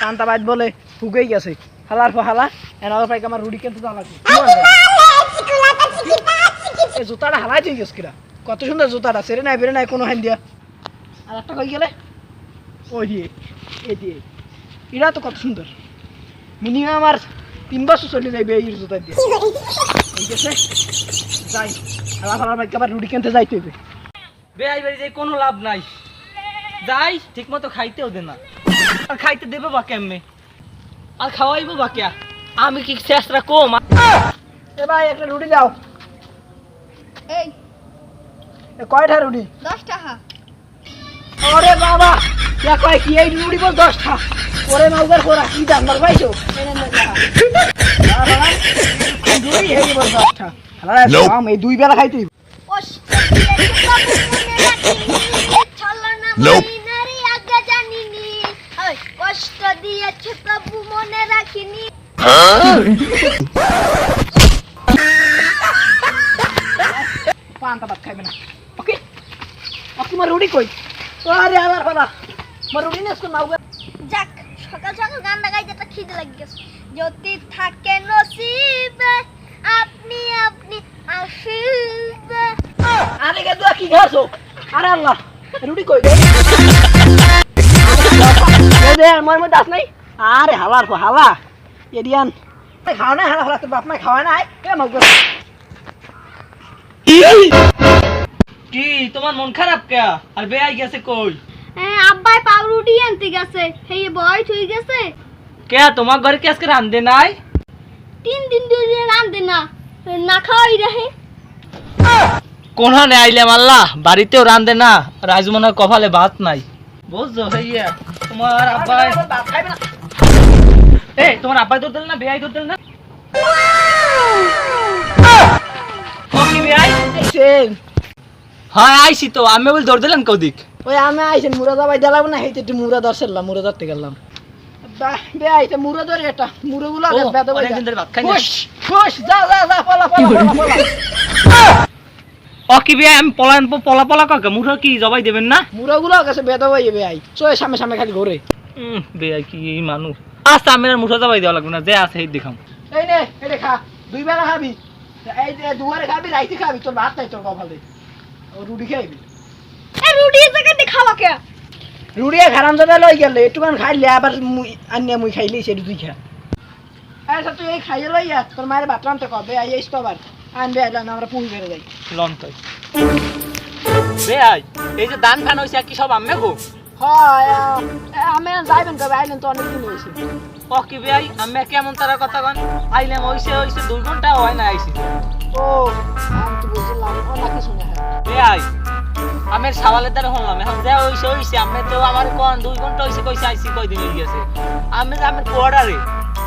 পান্তা বাইত বলে হুকেই গেছে। হালার পর হালা এনার পাইকে আমার রুডি কিন্তু এই জুতাটা হালাই তুই গেছ কিরা? কত সুন্দর জুতাটা সেরে নাই বেরে নাই কোনো হ্যান দিয়া। আর একটা কই গেলে? ওই দিয়ে এই দিয়ে এরা তো কত সুন্দর। মিনিমাম আমার তিন বছর চলে যাইবে এই জুতা দিয়ে। ঠিক আছে যাই। হালা ফালার পাইকে আবার রুডি কিনতে যাইতে হইবে। বেআই বাড়ি যাই কোনো লাভ নাই। যাই ঠিক মতো খাইতেও দে না। আর খাইতে দেবে বা কেমনে? আর খাওয়াইবো বা কে? আমি কি চেষ্টা কম? এ ভাই একটা রুটি দাও। এই। এ কয়টা রুটি? দশ টাকা ওরে বাবা ইয়া কয় কি এই রুটি বল দশটা? ওরে নৌকার কোরা কি দাম মার পাইছো? টাকা। হেই বল দশটা। আরে আম এই দুই বেলা খাইতে কষ্ট দিয়েছে মনে রাখিনি। মনে পান্তা ভাত খাইবে না। ওকে? কই? আরে নেস কোন নৌকা যাক সকাল সকাল গানটা গাইতে একটা খিদে লাগে গেছে যদি থাকে নসিবে আপনি আপনি আসিবে। আরে কে কি আরে আল্লাহ। রুটি কই দে দে দে আমার মধ্যে আস নাই? আরে হালার পর হালা এডিয়ান খাওয়া না হালা হালা তোর বাপ মা খাওয়া না এ মগ কি তোমার মন খারাপ কে? আর বেআই গেছে কই? হ্যাঁ আব্বাই পাউরুটি আনতে গেছে। সেই বয় থুই গেছে। কে তোমার ঘরে কি আজকে রান্ধে নাই? তিন দিন ধরে রান্ধে না। না খাওয়াই রাহে। কোন আইলে আল্লাহ বাড়িতেও রান্ধে না রাজমনার কপালে ভাত নাই। বুঝছ ভাইয়া? তোমার আব্বাই বাপ এ তোমার আব্বাই দুধ দিল না বেআই দুধ দিল না? হ্যাঁ আইছি তো আমি বল দৌড় দিলেন কদিক। ওই আমি আইছেন মুরাদা বাই দিলাম না হেইতে একটু মুরা ধরছিলাম মুরা ধরতে গেলাম। বে আইতে মুরা ধরে এটা মুরাগুলো। খুশ খুশ যা যা যা পলা পলা পলা পলা। ও কি বেআই আমি পলান পলা পলা কাকা? মুঠো কি জবাই দেবেন না? মুরাগুলো কাছে বেদা বাই বে আই চোয় সামনে সামনে খালি ঘুরে। উম, বেআই কি এই মানুষ। আচ্ছা আমি আর মুঠো জবাই দেওয়া লাগবে না। যে আছে এই দেখাম এই নে এটা খা। দুই বেলা খাবি। এই যে দুয়ারে খাবি রাইতে খাবি। তোর ভাত নাই তোর কপালে। ও রুটি খাইবি এ রুটি জায়গাতে খাওয়া কে? রুটি খারাম যাবে লই গেলে। একটুখান খাইলে আবার মুই আনিয়া মুই খাইলে সেটা তুই খা। আচ্ছা তুই এই খাইয়ে লইয়া তোর মায়ের ভাত রানতে কবে আই এসতো আবার আনবে আইলাম আমরা পুঁই বেড়ে যাই। লন তাই। বেআই এই যে দান ফান হইছে কি সব আম্মে গো? হয় আমি যাইবেন কবে? আইলেন তো অনেক দিন হয়েছে ও কি বেআই আম্মে কেমন তারা কথা কন? আইলাম হইছে হইছে দুই ঘণ্টা হয় না আইছি। ও আমি তো বুঝলাম ও নাকি শুনে হ্যাঁ। বেআই আমের সাওয়ালের দ্বারা হলাম এখন যা হইছে হইছে। আমি তো আমার কোন দুই ঘণ্টা হইছে কইছে আইছি কয়দিন হয়ে গেছে আমি আমার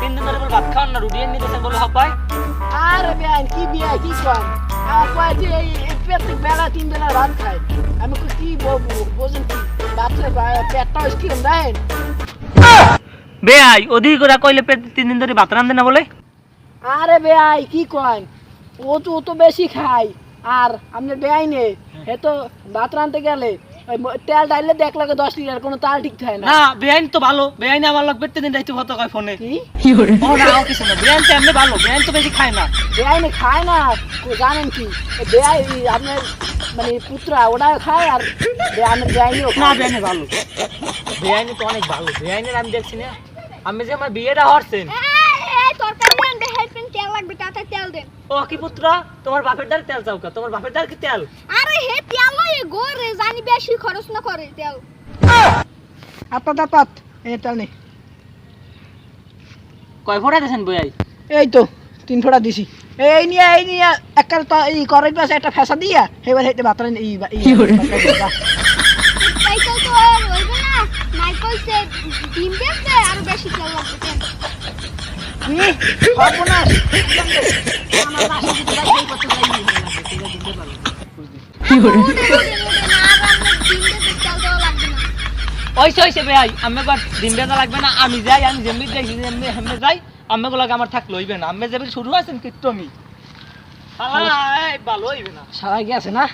তিন দিন ধরে ভাত খাওয়ান না রুটি এনে দিয়েছেন বলে হপায় আরে বেআইন কি বিয়া কি কন? আমার কয় যে এই প্রত্যেক বেলা তিন বেলা ভাত খায়। আমি কি বলব বোঝেন কি? বাচ্চা পেটটা স্কিম দেন বেআই ওদিকে করে কইলে পেট তিন দিন ধরে ভাত রান্ধে না বলে? আরে বেআই কি কন? ও তো ও তো বেশি খায়। আর আপনার বেআই নে হে তো ভাত রানতে গেলে তেল ডাইলে দেখ লাগে দশ লিটার কোনো তাল ঠিক থাকে না। না বেআইন তো ভালো। বেআইন আমার লোক পেটতে দিন রাইতে ভাত কয় ফোনে। কি? ও না ও কিছু না। বেআইন তো এমনি ভালো। বেআইন তো বেশি খায় না। বেআই নে খায় না জানেন কি? বেআই আপনার মানে পুত্রা ওটাও খায় আর বে- আপনার বেআইনিও না বেআইনে ভালো। বেআইনে তো অনেক ভালো। বেআইনের আমি দেখছি না। আমি যে আমার বিয়েটা হরছেন। এই তরকারি আনতে হেল্পেন তেল লাগবে? তাতে দেন ও কি পুত্র? তোমার বাপের দ্বার তেল চাও কা? তোমার বাপের দ্বার কি তেল? আরে হে তেল লয়ে গোরে জানি বেশি খরচ না করে তেল। আপাত আপাত এই তেল নেই কয় ফোটা দিয়েছেন বই এই তো তিন ফোঁটা দিছি। এই নিয়ে এই নিয়ে একটা তো এই করাই পাশে একটা ফেসা দিয়া এবার হেঁটে ভাত এই আর বেশি হয়ে আছে, ওইসে আমি বেজা লাগবে না আমি যাই আমি যেমনি যাই যেমনি হেমনি যাই আমি গুলো আমার থাকলে হইবে না আমি যাবে শুরু আছেন কিন্তু আমি ভালো হইবে না সারা গেছে না